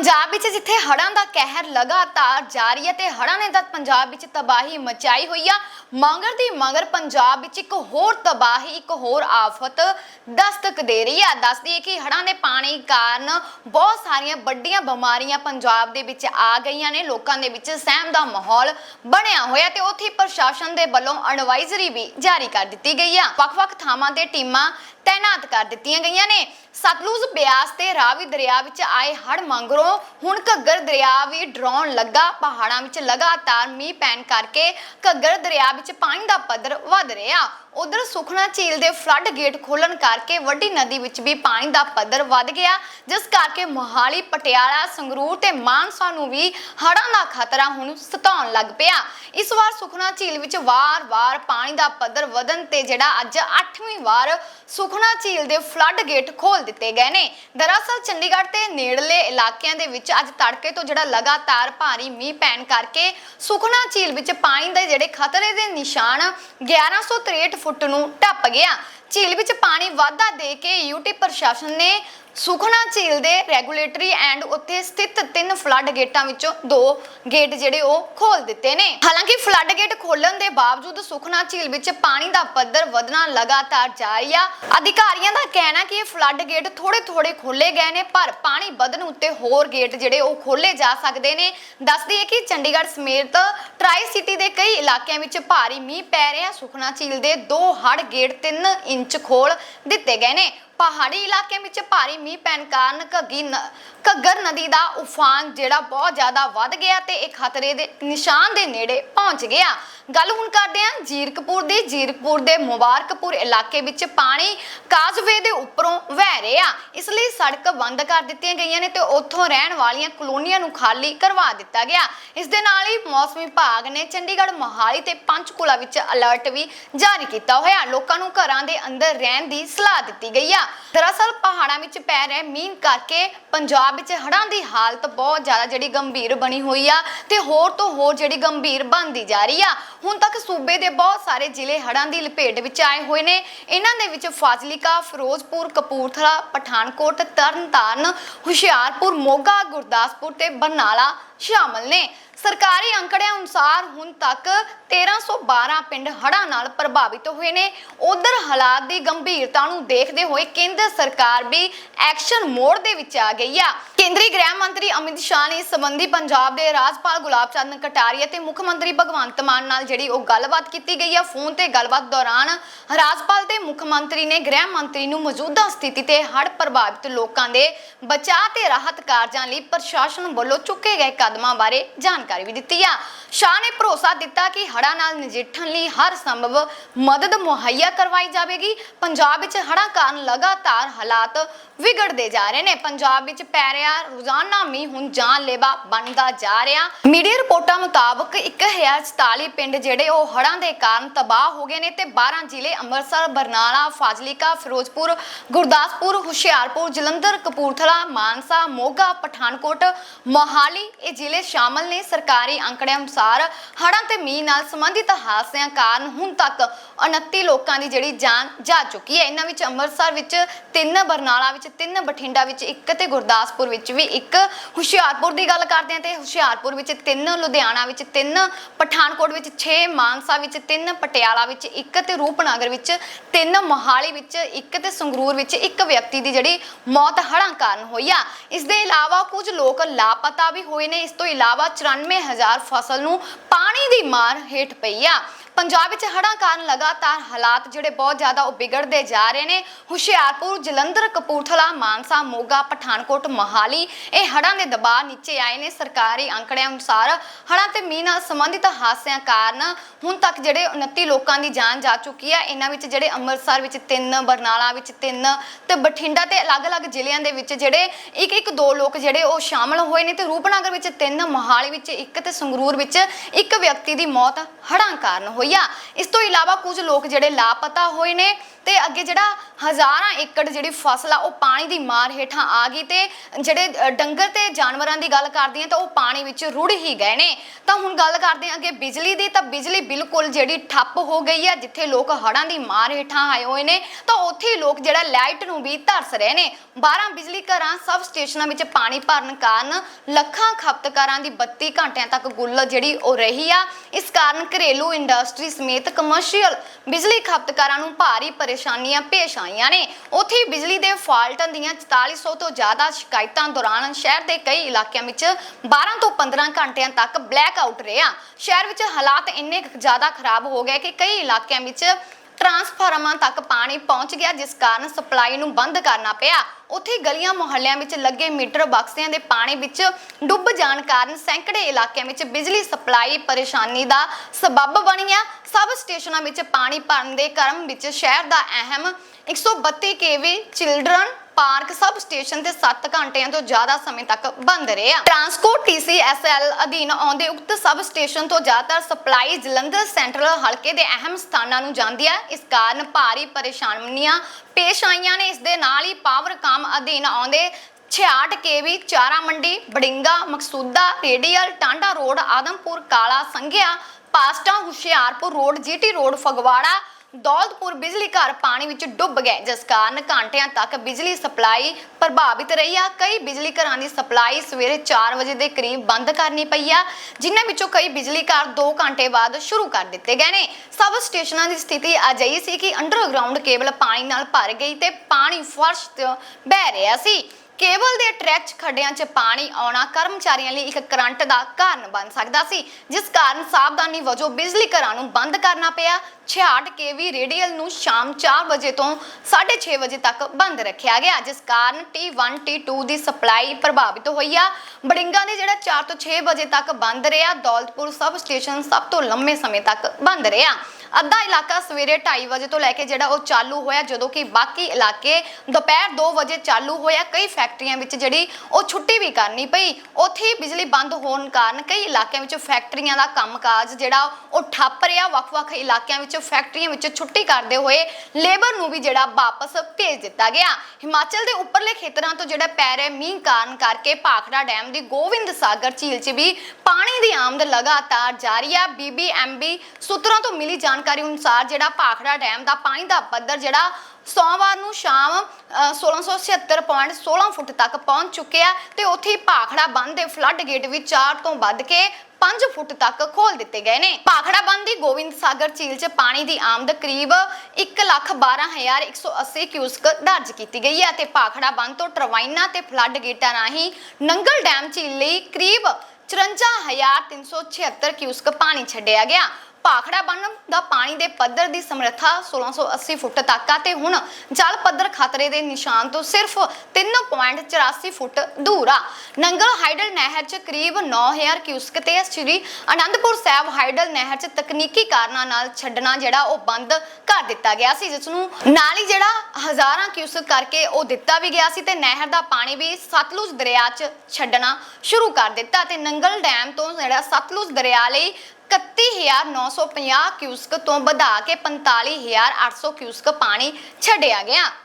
ਪੰਜਾਬ ਵਿੱਚ ਜਿੱਥੇ ਹੜ੍ਹਾਂ ਦਾ ਕਹਿਰ ਲਗਾਤਾਰ ਜਾਰੀ ਹੈ ਤੇ ਹੜ੍ਹਾਂ ਨੇ ਤਾਂ ਪੰਜਾਬ ਵਿੱਚ ਤਬਾਹੀ ਮਚਾਈ ਹੋਈ ਆ। ਮੰਗਰ ਦੀ ਮੰਗਰ ਪੰਜਾਬ ਵਿੱਚ ਇੱਕ ਹੋਰ ਤਬਾਹੀ, ਇੱਕ ਹੋਰ ਆਫਤ ਦਸਤਕ ਦੇ ਰਹੀ ਆ। ਦੱਸਦੀ ਹੈ ਕਿ ਹੜ੍ਹਾਂ ਦੇ ਪਾਣੀ ਕਾਰਨ ਬਹੁਤ ਸਾਰੀਆਂ ਵੱਡੀਆਂ ਬਿਮਾਰੀਆਂ ਪੰਜਾਬ ਦੇ ਵਿੱਚ ਆ ਗਈਆਂ ਨੇ। ਲੋਕਾਂ ਦੇ ਵਿੱਚ ਸਹਿਮ ਦਾ ਮਾਹੌਲ ਬਣਿਆ ਹੋਇਆ ਤੇ ਉੱਥੇ ਪ੍ਰਸ਼ਾਸਨ ਦੇ ਵੱਲੋਂ ਐਡਵਾਈਜ਼ਰੀ ਵੀ ਜਾਰੀ ਕਰ ਦਿੱਤੀ ਗਈ ਆ। ਵੱਖ-ਵੱਖ ਥਾਵਾਂ ਤੇ ਟੀਮਾਂ ਤੈਨਾਤ ਕਰ ਦਿੱਤੀਆਂ ਗਈਆਂ ਨੇ। ਸਤਲੁਜ ਬਿਆਸ ਤੇ ਰਾਵੀ ਦਰਿਆ ਵਿੱਚ ਆਏ ਹੜ ਮੰਗਰੋਂ ਹੁਣ ਘੱਗਰ ਦਰਿਆ ਵੀ ਡਰਾਉਣ ਲੱਗਾ। ਪਹਾੜਾਂ ਵਿੱਚ ਲਗਾਤਾਰ ਮੀਂਹ ਪੈਣ ਕਰਕੇ ਘੱਗਰ ਦਰਿਆ ਵਿੱਚ ਪਾਣੀ ਦਾ ਪੱਧਰ ਵਧ ਰਿਹਾ। ਉਧਰ ਸੁਖਨਾ ਝੀਲ ਦੇ ਫਲੱਡ ਗੇਟ ਖੋਲਣ ਕਰਕੇ ਵੱਡੀ ਨਦੀ ਵਿੱਚ ਵੀ ਪਾਣੀ ਦਾ ਪੱਧਰ ਵੱਧ ਗਿਆ, ਜਿਸ ਕਰਕੇ ਮੋਹਾਲੀ, ਪਟਿਆਲਾ, ਸੰਗਰੂਰ ਤੇ ਮਾਨਸਾ ਨੂੰ ਵੀ ਹੜ੍ਹਾਂ ਦਾ ਖਤਰਾ ਹੁਣ ਸਤਾਉਣ ਲੱਗ ਪਿਆ। ਇਸ ਵਾਰ ਸੁਖਨਾ ਝੀਲ ਵਿੱਚ ਵਾਰ-ਵਾਰ ਪਾਣੀ ਦਾ ਪੱਧਰ ਵਧਣ ਤੇ ਜਿਹੜਾ ਅੱਜ 8ਵੀਂ ਵਾਰ ਸੁਖਨਾ ਝੀਲ ਦੇ ਫਲੱਡ ਗੇਟ ਖੋਲ ਦਿੱਤੇ ਗਏ ਨੇ। ਦਰਅਸਲ ਚੰਡੀਗੜ੍ਹ ਤੇ ਨੇੜਲੇ ਇਲਾਕਿਆਂ ਦੇ ਵਿੱਚ ਅੱਜ ਤੜਕੇ ਤੋਂ ਜਿਹੜਾ ਲਗਾਤਾਰ ਭਾਰੀ ਮੀਂਹ ਪੈਣ ਕਰਕੇ ਸੁਖਨਾ ਝੀਲ ਵਿੱਚ ਪਾਣੀ ਦੇ ਜਿਹੜੇ ਖਤਰੇ ਦੇ ਨਿਸ਼ਾਨ 1163 ਫੁੱਟ ਨੂੰ ਟੱਪ ਗਿਆ। ਝੀਲ ਵਿੱਚ ਪਾਣੀ ਵਾਧਾ ਦੇ ਕੇ ਯੂਟੀ ਪ੍ਰਸ਼ਾਸਨ ਨੇ ਸੁਖਨਾ ਝੀਲ ਦੇ ਰੈਗੂਲੇਟਰੀ ਐਂਡ ਉੱਥੇ ਸਥਿਤ ਤਿੰਨ ਫਲੱਡ ਗੇਟਾਂ ਵਿੱਚੋਂ ਦੋ ਗੇਟ ਜਿਹੜੇ ਉਹ ਖੋਲ ਦਿੱਤੇ ਨੇ। ਹਾਲਾਂਕਿ ਫਲੱਡ ਗੇਟ ਖੋਲਣ ਦੇ ਬਾਵਜੂਦ ਸੁਖਨਾ ਝੀਲ ਵਿੱਚ ਪਾਣੀ ਦਾ ਪੱਧਰ ਵਧਣਾ ਲਗਾਤਾਰ ਜਾਰੀ ਆ। ਅਧਿਕਾਰੀਆਂ ਦਾ ਕਹਿਣਾ ਕਿ ਇਹ ਫਲੱਡ ਗੇਟ ਥੋੜੇ ਥੋੜੇ ਖੋਲੇ ਗਏ ਨੇ, ਪਰ ਪਾਣੀ ਵਧਣ ਉੱਤੇ ਹੋਰ ਗੇਟ ਜਿਹੜੇ ਉਹ ਖੋਲੇ ਜਾ ਸਕਦੇ ਨੇ। ਦੱਸਦੀ ਹੈ ਕਿ ਚੰਡੀਗੜ੍ਹ ਸਮੇਤ ਟਰਾਈ ਸਿਟੀ ਦੇ ਕਈ ਇਲਾਕਿਆਂ ਵਿੱਚ ਭਾਰੀ ਮੀਂਹ ਪੈ ਰਿਹਾ ਸੁਖਨਾ ਝੀਲ ਦੇ ਦੋ ਹੜ ਗੇਟ 3 ਇੰਚ ਖੋਲ ਦਿੱਤੇ ਗਏ ਨੇ। ਪਹਾੜੀ ਇਲਾਕਿਆਂ ਵਿੱਚ ਭਾਰੀ ਮੀਂਹ ਪੈਣ ਕਾਰਨ ਘੱਗੀ ਨ- ਘੱਗਰ ਨਦੀ ਦਾ ਉਫਾਨ ਜਿਹੜਾ ਬਹੁਤ ਜ਼ਿਆਦਾ ਵੱਧ ਗਿਆ ਤੇ ਇਹ ਖਤਰੇ ਦੇ ਨਿਸ਼ਾਨ ਦੇ ਨੇੜੇ ਪਹੁੰਚ ਗਿਆ। ਗੱਲ ਹੁਣ ਕਰਦੇ ਹਾਂ ਜੀਰਕਪੁਰ ਦੀ। ਜੀਰਕਪੁਰ ਦੇ ਮੁਬਾਰਕਪੁਰ ਇਲਾਕੇ ਵਿੱਚ ਪਾਣੀ ਕਾਜ਼ਵੇ ਦੇ ਉੱਪਰੋਂ ਵਹਿ ਰਿਹਾ। ਇਸ ਲਈ ਸੜਕ ਬੰਦ ਕਰ ਦਿੱਤੀਆਂ ਗਈਆਂ ਨੇ ਤੇ ਉੱਥੋਂ ਰਹਿਣ ਵਾਲੀਆਂ ਕਲੋਨੀਆਂ ਨੂੰ ਖਾਲੀ ਕਰਵਾ ਦਿੱਤਾ ਗਿਆ। ਇਸ ਦੇ ਨਾਲ ਹੀ ਮੌਸਮੀ ਵਿਭਾਗ ਨੇ ਚੰਡੀਗੜ੍ਹ, ਮੋਹਾਲੀ ਤੇ ਪੰਚਕੂਲਾ ਵਿੱਚ ਅਲਰਟ ਵੀ ਜਾਰੀ ਕੀਤਾ ਹੋਇਆ। ਲੋਕਾਂ ਨੂੰ ਘਰਾਂ ਦੇ ਅੰਦਰ ਰਹਿਣ ਦੀ ਸਲਾਹ ਦਿੱਤੀ ਗਈ ਆ। ਦਰਅਸਲ ਪਹਾੜਾਂ ਵਿੱਚ ਪੈ ਰਹੇ ਮੀਂਹ ਕਰਕੇ ਪੰਜਾਬ ਵਿੱਚ ਹੜ੍ਹਾਂ ਦੀ ਹਾਲਤ ਬਹੁਤ ਜ਼ਿਆਦਾ ਜਿਹੜੀ ਗੰਭੀਰ ਬਣੀ ਹੋਈ ਆ ਤੇ ਹੋਰ ਤੋਂ ਹੋਰ ਜਿਹੜੀ ਗੰਭੀਰ ਬਣਦੀ ਜਾ ਰਹੀ ਆ ਹੁਣ ਤੱਕ ਸੂਬੇ ਦੇ ਬਹੁਤ ਸਾਰੇ ਜ਼ਿਲ੍ਹੇ ਹੜ੍ਹਾਂ ਦੀ ਲਪੇਟ ਵਿੱਚ ਆਏ ਹੋਏ ਨੇ। ਇਹਨਾਂ ਦੇ ਵਿੱਚ ਫਾਜ਼ਿਲਕਾ, ਫਿਰੋਜ਼ਪੁਰ, ਕਪੂਰਥਲਾ, ਪਠਾਨਕੋਟ, ਤਰਨਤਾਰਨ, ਹੁਸ਼ਿਆਰਪੁਰ, ਮੋਗਾ, ਗੁਰਦਾਸਪੁਰ ਤੇ ਬਰਨਾਲਾ ਸ਼ਾਮਲ ਨੇ। ਸਰਕਾਰੀ ਅੰਕੜਿਆਂ ਅਨੁਸਾਰ ਹੁਣ ਤੱਕ 1312 ਪਿੰਡ ਹੜ੍ਹਾਂ ਨਾਲ ਪ੍ਰਭਾਵਿਤ ਹੋਏ ਨੇ। ਉਧਰ ਹਾਲਾਤ ਦੀ ਗੰਭੀਰਤਾ ਨੂੰ ਦੇਖਦੇ ਹੋਏ ਕੇਂਦਰ ਸਰਕਾਰ ਵੀ ਐਕਸ਼ਨ ਮੋਡ ਦੇ ਵਿੱਚ ਆ ਗਈ ਆ। ਕੇਂਦਰੀ ਗ੍ਰਹਿ ਮੰਤਰੀ ਅਮਿਤ ਸ਼ਾਹ ਨੇ ਇਸ ਸੰਬੰਧੀ ਪੰਜਾਬ ਦੇ ਰਾਜਪਾਲ ਗੁਲਾਬ ਚੰਦ ਕਟਾਰੀਆ ਤੇ ਮੁੱਖ ਮੰਤਰੀ ਭਗਵੰਤ ਮਾਨ ਨਾਲ ਜਿਹੜੀ ਉਹ ਗੱਲਬਾਤ ਕੀਤੀ ਗਈ ਆ। ਫੋਨ ਤੇ ਗੱਲਬਾਤ ਦੌਰਾਨ ਰਾਜਪਾਲ ਤੇ ਮੁੱਖ ਮੰਤਰੀ ਨੇ ਗ੍ਰਹਿ ਮੰਤਰੀ ਨੂੰ ਮੌਜੂਦਾ ਸਥਿਤੀ ਤੇ ਹੜ੍ਹ ਪ੍ਰਭਾਵਿਤ ਲੋਕਾਂ ਦੇ ਬਚਾਅ ਤੇ ਰਾਹਤ ਕਾਰਜਾਂ ਲਈ ਪ੍ਰਸ਼ਾਸਨ ਵੱਲੋਂ ਚੁੱਕੇ ਗਏ ਕਦਮਾਂ ਬਾਰੇ ਜਾਣਕਾਰੀ ਵੀ ਦਿੱਤੀ ਆ। ਸ਼ਾਹ ਨੇ ਭਰੋਸਾ ਦਿੱਤਾ ਕਿ ਹੜ੍ਹਾਂ ਨਾਲ ਨਜਿੱਠਣ ਲਈ ਹਰ ਸੰਭਵ ਮਦਦ ਮੁਹੱਈਆ ਕਰਵਾਈ ਜਾਵੇਗੀ। ਪੰਜਾਬ ਵਿੱਚ ਹੜ੍ਹਾਂ ਕਾਰਨ ਲਗਾਤਾਰ ਹਾਲਾਤ ਵਿਗੜਦੇ ਜਾ ਰਹੇ ਨੇ। ਪੰਜਾਬ ਵਿੱਚ ਪੈ ਰਿਹਾ ਰੋਜ਼ਾਨਾ ਮੀਂਹ, ਹੁਣ ਜਾਨਲੇਵਾ ਬਣਦਾ ਜਾ ਰਿਹਾ। ਮੀਡੀਆ ਰਿਪੋਰਟਾਂ ਮੁਤਾਬਕ 1044 ਪਿੰਡ ਜਿਹੜੇ ਉਹ ਹੜ੍ਹਾਂ ਦੇ ਕਾਰਨ ਤਬਾਹ ਹੋ ਗਏ ਨੇ ਤੇ 12 ਜ਼ਿਲ੍ਹੇ ਅੰਮ੍ਰਿਤਸਰ, ਬਰਨਾਲਾ, ਫਾਜ਼ਿਲਿਕਾ, ਫਿਰੋਜ਼ਪੁਰ, ਗੁਰਦਾਸਪੁਰ, ਹੁਸ਼ਿਆਰਪੁਰ, ਜਲੰਧਰ, ਕਪੂਰਥਲਾ, ਮਾਨਸਾ, ਮੋਗਾ, ਪਠਾਨਕੋਟ, ਮੋਹਾਲੀ ਇਹ ਜ਼ਿਲ੍ਹੇ ਸ਼ਾਮਲ ਨੇ। ਸਰਕਾਰੀ ਅੰਕੜਿਆਂ ਅਨੁਸਾਰ ਹੜ੍ਹਾਂ ਤੇ ਮੀਂਹ ਨਾਲ ਸੰਬੰਧਿਤ ਹਾਦਸਿਆਂ ਕਾਰਨ ਹੁਣ ਤੱਕ 29 ਲੋਕਾਂ ਦੀ ਜਿਹੜੀ ਜਾਨ ਜਾ ਚੁੱਕੀ ਹੈ। ਇਹਨਾਂ ਵਿੱਚ ਅੰਮ੍ਰਿਤਸਰ ਵਿੱਚ ਤਿੰਨ, ਬਰਨਾਲਾ ਵਿੱਚ ਤਿੰਨ, ਬਠਿੰਡਾ ਵਿੱਚ ਇੱਕ ਤੇ ਗੁਰਦਾਸਪੁਰ ਵਿੱਚ ਵੀ ਇੱਕ। ਹੁਸ਼ਿਆਰਪੁਰ ਦੀ ਗੱਲ ਕਰਦੇ ਹਾਂ ਤੇ ਹੁਸ਼ਿਆਰਪੁਰ ਵਿੱਚ ਤਿੰਨ, ਲੁਧਿਆਣਾ ਵਿੱਚ ਤਿੰਨ, ਪਠਾਨਕੋਟ ਵਿੱਚ 6 ਮਾਨਸਾ ਵਿੱਚ ਤਿੰਨ, ਪਟਿਆਲਾ ਵਿੱਚ ਇੱਕ ਤੇ ਰੂਪਨਗਰ ਵਿੱਚ ਤਿੰਨ, ਮੋਹਾਲੀ ਵਿੱਚ ਇੱਕ ਤੇ ਸੰਗਰੂਰ ਵਿੱਚ ਇੱਕ ਵਿਅਕਤੀ ਦੀ ਜਿਹੜੀ ਮੌਤ ਹੜ੍ਹਾਂ ਕਾਰਨ ਹੋਈ ਆ। ਇਸ ਦੇ ਇਲਾਵਾ ਕੁਝ ਲੋਕ ਲਾਪਤਾ ਵੀ ਹੋਏ ਨੇ। ਇਸ ਤੋਂ ਇਲਾਵਾ 94000 ਫਸਲ ਨੂੰ ਪਾਣੀ ਦੀ ਮਾਰ ਹੇਠ ਪਈ ਆ। ਪੰਜਾਬ ਵਿੱਚ ਹੜ੍ਹਾਂ ਕਾਰਨ ਲਗਾਤਾਰ ਹਾਲਾਤ ਜਿਹੜੇ ਬਹੁਤ ਜ਼ਿਆਦਾ ਉਹ ਵਿਗੜਦੇ ਜਾ ਰਹੇ ਨੇ। ਹੁਸ਼ਿਆਰਪੁਰ, ਜਲੰਧਰ, ਕਪੂਰਥਲਾ, ਮਾਨਸਾ, ਮੋਗਾ, ਪਠਾਨਕੋਟ, ਮੋਹਾਲੀ ਇਹ ਹੜ੍ਹਾਂ ਦੇ ਦਬਾਅ ਨੀਚੇ ਆਏ ਨੇ। ਸਰਕਾਰੀ ਅੰਕੜਿਆਂ ਅਨੁਸਾਰ ਹੜ੍ਹਾਂ ਤੇ ਮੀਂਹ ਨਾਲ ਸੰਬੰਧਿਤ ਹਾਦਸਿਆਂ ਕਾਰਨ ਹੁਣ ਤੱਕ ਜਿਹੜੇ 29 ਲੋਕਾਂ ਦੀ ਜਾਨ ਜਾ ਚੁੱਕੀ ਹੈ। ਇਹਨਾਂ ਵਿੱਚ ਜਿਹੜੇ ਅੰਮ੍ਰਿਤਸਰ ਵਿੱਚ ਤਿੰਨ, ਬਰਨਾਲਾ ਵਿੱਚ ਤਿੰਨ ਤੇ ਬਠਿੰਡਾ ਤੇ ਅਲੱਗ-ਅਲੱਗ ਜ਼ਿਲ੍ਹਿਆਂ ਦੇ ਵਿੱਚ ਜਿਹੜੇ ਇੱਕ ਇੱਕ ਦੋ ਲੋਕ ਜਿਹੜੇ ਉਹ ਸ਼ਾਮਲ ਹੋਏ ਨੇ ਤੇ ਰੂਪਨਗਰ ਵਿੱਚ ਤਿੰਨ, ਮੋਹਾਲੀ ਵਿੱਚ ਇੱਕ ਤੇ ਸੰਗਰੂਰ ਵਿੱਚ ਇੱਕ ਵਿਅਕਤੀ ਦੀ ਮੌਤ ਹੜ੍ਹਾਂ ਕਾਰਨ ਹੋਈ ਆ। ਇਸ ਤੋਂ ਇਲਾਵਾ ਕੁਝ ਲੋਕ ਜਿਹੜੇ ਲਾਪਤਾ ਹੋਏ ਨੇ ਤੇ ਅੱਗੇ ਜਿਹੜਾ ਹਜ਼ਾਰਾਂ ਏਕੜ ਜਿਹੜੀ ਫਸਲ ਆ, ਉਹ ਪਾਣੀ ਦੀ ਮਾਰ ਹੇਠਾਂ ਆ ਗਈ ਤੇ ਜਿਹੜੇ ਡੰਗਰ ਤੇ ਜਾਨਵਰਾਂ ਦੀ ਗੱਲ ਕਰਦੇ ਆ ਤਾਂ ਉਹ ਪਾਣੀ ਵਿੱਚ ਰੁੜ ਹੀ ਗਏ ਨੇ। ਤਾਂ ਹੁਣ ਗੱਲ ਕਰਦੇ ਆ ਅੱਗੇ ਬਿਜਲੀ ਦੀ, ਤਾਂ ਬਿਜਲੀ ਬਿਲਕੁਲ ਜਿਹੜੀ ਠੱਪ ਹੋ ਗਈ ਆ, ਜਿੱਥੇ ਲੋਕ ਹੜ੍ਹਾਂ ਦੀ ਮਾਰ ਹੇਠਾਂ ਆਏ ਹੋਏ ਨੇ, ਤਾਂ ਉੱਥੇ ਲੋਕ ਜਿਹੜਾ ਲਾਈਟ ਨੂੰ ਵੀ ਤਰਸ ਰਹੇ ਨੇ। 12 ਬਿਜਲੀ ਘਰਾਂ ਸਬ ਸਟੇਸ਼ਨਾਂ ਵਿੱਚ ਪਾਣੀ ਭਰਨ ਕਾਰਨ ਲੱਖਾਂ ਖਪਤਕਾਰਾਂ ਦੀ 32 ਘੰਟਿਆਂ ਤੱਕ ਗੁੱਲ ਜਿਹੜੀ ਉਹ ਰਹੀ ਆ। ਇਸ ਕਾਰਨ ਘਰੇਲੂ ਇੰਡਸਟਰੀ ਸਮੇਤ ਕਮਰਸ਼ੀਅਲ ਬਿਜਲੀ ਖਪਤਕਾਰਾਂ ਨੂੰ ਭਾਰੀ ਪਰੇਸ਼ਾਨੀਆਂ ਪੇਸ਼ ਆਈਆਂ ਨੇ। ਉੱਥੇ ਬਿਜਲੀ ਦੇ ਫਾਲਟਾਂ ਦੀਆਂ 4400 ਤੋਂ ਜ਼ਿਆਦਾ ਸ਼ਿਕਾਇਤਾਂ ਦੌਰਾਨ ਸ਼ਹਿਰ ਦੇ ਕਈ ਇਲਾਕਿਆਂ ਵਿੱਚ 12 ਤੋਂ 15 ਘੰਟਿਆਂ ਤੱਕ ਬਲੈਕ ਆਊਟ ਰਿਹਾ। ਸ਼ਹਿਰ ਵਿੱਚ ਹਾਲਾਤ ਇੰਨੇ ਜ਼ਿਆਦਾ ਖਰਾਬ ਹੋ ਗਏ ਕਿ ਕਈ ਇਲਾਕਿਆਂ ਵਿੱਚ ਟਰਾਂਸਫਾਰਮਾਂ ਤੱਕ ਪਾਣੀ ਪਹੁੰਚ ਗਿਆ, ਜਿਸ ਕਾਰਨ ਸਪਲਾਈ ਨੂੰ ਬੰਦ ਕਰਨਾ ਪਿਆ। ਉੱਥੇ ਗਲੀਆਂ ਮੁਹੱਲਿਆਂ ਵਿੱਚ ਲੱਗੇ ਮੀਟਰ ਬਕਸਿਆਂ ਦੇ ਪਾਣੀ ਵਿੱਚ ਡੁੱਬ ਜਾਣ ਕਾਰਨ ਸੈਂਕੜੇ ਇਲਾਕਿਆਂ ਵਿੱਚ ਬਿਜਲੀ ਸਪਲਾਈ ਪਰੇਸ਼ਾਨੀ ਦਾ ਸਬੱਬ ਬਣੀ ਆ। ਸਬ ਸਟੇਸ਼ਨਾਂ ਵਿੱਚ ਪਾਣੀ ਭਰਨ ਦੇ ਕਰਮ ਵਿੱਚ ਸ਼ਹਿਰ ਦਾ ਅਹਿਮ 132 KV children park substation ਤੇ 7 ਘੰਟਿਆਂ ਤੋਂ ਜ਼ਿਆਦਾ ਸਮੇਂ ਤੱਕ ਬੰਦ ਰਿਹਾ। ਟਰਾਂਸਕੋ ਟੀਸੀਐਸਐਲ ਅਧੀਨ ਆਉਂਦੇ ਉਕਤ ਸਬ ਸਟੇਸ਼ਨ ਤੋਂ ਜ਼ਿਆਦਾਤਰ ਸਪਲਾਈ ਜਲੰਧਰ ਸੈਂਟਰਲ ਹਲਕੇ ਦੇ ਅਹਿਮ ਸਥਾਨਾਂ ਨੂੰ ਜਾਂਦੀ ਹੈ। ਇਸ ਕਾਰਨ ਭਾਰੀ ਪਰੇਸ਼ਾਨੀਆਂ ਪੇਸ਼ ਆਈਆਂ ਨੇ। ਇਸ ਦੇ ਨਾਲ ਹੀ ਪਾਵਰ ਕਾਮ ਅਧੀਨ ਆਉਂਦੇ 66 KV Chara Mandi Baringa, Maqsuda, radial, Tanda road, Adampur, Kala Sanghian, pasta, Hoshiarpur road, GT road, Phagwara Daulatpur ਬਿਜਲੀ ਘਰ ਪਾਣੀ ਵਿੱਚ ਡੁੱਬ ਗਏ, ਜਿਸ ਕਾਰਨ ਘੰਟਿਆਂ ਤੱਕ ਬਿਜਲੀ ਸਪਲਾਈ ਪ੍ਰਭਾਵਿਤ ਰਹੀ ਆ। ਕਈ ਬਿਜਲੀ ਘਰਾਂ ਦੀ ਸਪਲਾਈ ਸਵੇਰੇ 4 ਵਜੇ ਦੇ ਕਰੀਬ ਬੰਦ ਕਰਨੀ ਪਈ ਆ, ਜਿਨ੍ਹਾਂ ਵਿੱਚੋਂ ਕਈ ਬਿਜਲੀ ਘਰ 2 ਘੰਟੇ ਬਾਅਦ ਸ਼ੁਰੂ ਕਰ ਦਿੱਤੇ ਗਏ ਨੇ। ਸਬ ਸਟੇਸ਼ਨਾਂ ਦੀ ਸਥਿਤੀ ਅਜਿਹੀ ਸੀ ਕਿ ਅੰਡਰਗਰਾਉਂਡ ਕੇਬਲ ਪਾਣੀ ਨਾਲ ਭਰ ਗਈ ਤੇ ਪਾਣੀ ਫਰਸ਼ ਤੇ ਬਹਿ ਰਿਹਾ ਸੀ। ਕੇਬਲ ਦੇ ਟਰੈਚ ਖੱਡਿਆਂ 'ਚ ਪਾਣੀ ਆਉਣਾ ਕਰਮਚਾਰੀਆਂ ਲਈ ਇੱਕ ਕਰੰਟ ਦਾ ਕਾਰਨ ਬਣ ਸਕਦਾ ਸੀ, ਜਿਸ ਕਾਰਨ ਸਾਵਧਾਨੀ ਵਜੋਂ ਬਿਜਲੀ ਘਰਾਂ ਨੂੰ ਬੰਦ ਕਰਨਾ ਪਿਆ। 66 ਕੇਵੀ ਰੇਡੀਅਲ ਨੂੰ ਸ਼ਾਮ 4 ਵਜੇ ਤੋਂ 6:30 ਵਜੇ ਤੱਕ ਬੰਦ ਰੱਖਿਆ ਗਿਆ, ਜਿਸ ਕਾਰਨ T1 T2 ਦੀ ਸਪਲਾਈ ਪ੍ਰਭਾਵਿਤ ਹੋਈ ਆ। ਬੜਿੰਗਾ ਨੇ ਜਿਹੜਾ 4 ਤੋਂ 6 ਵਜੇ ਤੱਕ ਬੰਦ ਰਿਹਾ, ਦੌਲਤਪੁਰ ਸਬ ਸਟੇਸ਼ਨ ਸਭ ਤੋਂ ਲੰਮੇ ਸਮੇਂ ਤੱਕ ਬੰਦ ਰਿਹਾ। ਅੱਧਾ ਇਲਾਕਾ ਸਵੇਰੇ 2:30 ਵਜੇ ਤੋਂ ਲੈ ਕੇ ਜਿਹੜਾ ਉਹ ਚਾਲੂ ਹੋਇਆ, ਜਦੋਂ ਕਿ ਬਾਕੀ ਇਲਾਕੇ ਦੁਪਹਿਰ 2 ਵਜੇ ਚਾਲੂ ਹੋਇਆ। ਕਈ ਫੈਕਟਰੀਆਂ ਵਿੱਚ ਜਿਹੜੀ ਉਹ ਛੁੱਟੀ ਵੀ ਕਰਨੀ ਪਈ। ਉੱਥੇ ਬਿਜਲੀ ਬੰਦ ਹੋਣ ਕਾਰਨ ਕਈ ਇਲਾਕਿਆਂ ਵਿੱਚ ਫੈਕਟਰੀਆਂ ਦਾ ਕੰਮਕਾਜ ਜਿਹੜਾ ਉਹ ਠੱਪ ਰਿਹਾ। ਵੱਖ-ਵੱਖ ਇਲਾਕਿਆਂ ਵਿੱਚ ਫੈਕਟਰੀਆਂ ਵਿੱਚ ਛੁੱਟੀ ਕਰਦੇ ਹੋਏ ਲੇਬਰ ਨੂੰ ਵੀ ਜਿਹੜਾ ਵਾਪਸ ਭੇਜ ਦਿੱਤਾ ਗਿਆ। ਹਿਮਾਚਲ ਦੇ ਉੱਪਰਲੇ ਖੇਤਰਾਂ ਤੋਂ ਜਿਹੜਾ ਪੈ ਰਿਹਾ ਮੀਂਹ ਕਾਰਨ ਕਰਕੇ ਭਾਖੜਾ ਡੈਮ ਦੀ ਗੋਬਿੰਦ ਸਾਗਰ ਝੀਲ 'ਚ ਵੀ ਪਾਣੀ ਦੀ ਆਮਦ ਲਗਾਤਾਰ ਜਾਰੀ ਆ। ਬੀਬੀਐਮਬੀ ਸੂਤਰਾਂ ਤੋਂ ਮਿਲੀ ਜਾਣ ਜਾਣਕਾਰੀ ਅਨੁਸਾਰ ਜਿਹੜਾ ਭਾਖੜਾ ਡੈਮ ਦਾ ਪਾਣੀ ਦਾ ਪੱਧਰ ਜਿਹੜਾ ਸੋਮਵਾਰ ਨੂੰ ਸ਼ਾਮ 1676.16 ਫੁੱਟ ਤੱਕ ਪਹੁੰਚ ਚੁੱਕਿਆ ਤੇ ਉੱਥੇ ਭਾਖੜਾ ਬੰਦ ਦੇ ਫਲੱਡ ਗੇਟ ਵੀ 4 ਤੋਂ ਵੱਧ ਕੇ 5 ਫੁੱਟ ਤੱਕ ਖੋਲ ਦਿੱਤੇ ਗਏ ਨੇ। ਭਾਖੜਾ ਬੰਦ ਦੀ ਗੋਬਿੰਦ ਸਾਗਰ ਝੀਲ 'ਚ ਪਾਣੀ ਦੀ ਆਮਦ ਕਰੀਬ 112180 ਕਿਊਸਕ ਦਰਜ ਕੀਤੀ ਗਈ ਹੈ ਤੇ ਭਾਖੜਾ ਬੰਦ ਤੋਂ ਟਰਬਾਈਨਾਂ ਤੇ ਫਲੱਡ ਗੇਟਾਂ ਰਾਹੀਂ ਨੰਗਲ ਡੈਮ ਝੀਲ ਲਈ ਕਰੀਬ 54376 ਕਿਊਸਕ ਪਾਣੀ ਛੱਡਿਆ ਗਿਆ। ਭਾਖੜਾ ਬੰਨ ਦਾ ਪਾਣੀ ਦੇ ਪੱਧਰ ਦੀ ਸਮਰੱਥਾ 1680 ਫੁੱਟ ਤੱਕ ਆ ਤੇ ਹੁਣ ਜਲ ਪੱਧਰ ਖਤਰੇ ਦੇ ਨਿਸ਼ਾਨ ਤੋਂ ਸਿਰਫ 3.84 ਫੁੱਟ ਦੂਰ ਆ। ਨੰਗਲ ਹਾਈਡਲ ਨਹਿਰ 'ਚ ਕਰੀਬ 9000 ਕਿਊਸਕ ਤੇ ਸ੍ਰੀ ਅਨੰਦਪੁਰ ਸਾਹਿਬ ਹਾਈਡਲ ਨਹਿਰ 'ਚ ਤਕਨੀਕੀ ਕਾਰਨਾਂ ਨਾਲ ਛੱਡਣਾ ਜਿਹੜਾ ਉਹ ਬੰਦ ਕਰ ਦਿੱਤਾ ਗਿਆ ਸੀ, ਜਿਸ ਨੂੰ ਨਾਲ ਹੀ ਜਿਹੜਾ ਹਜ਼ਾਰਾਂ ਕਿਊਸਕ ਕਰਕੇ ਉਹ ਦਿੱਤਾ ਵੀ ਗਿਆ ਸੀ ਤੇ ਨਹਿਰ ਦਾ ਪਾਣੀ ਵੀ ਸਤਲੁਜ ਦਰਿਆ 'ਚ ਛੱਡਣਾ ਸ਼ੁਰੂ ਕਰ ਦਿੱਤਾ ਤੇ ਨੰਗਲ ਡੈਮ ਤੋਂ ਜਿਹੜਾ ਸਤਲੁਜ ਦਰਿਆ ਲਈ 31950 ਕਿਊਸਕ ਤੋਂ ਵਧਾ ਕੇ 45800 ਕਿਊਸਕ ਪਾਣੀ ਛੱਡਿਆ ਗਿਆ।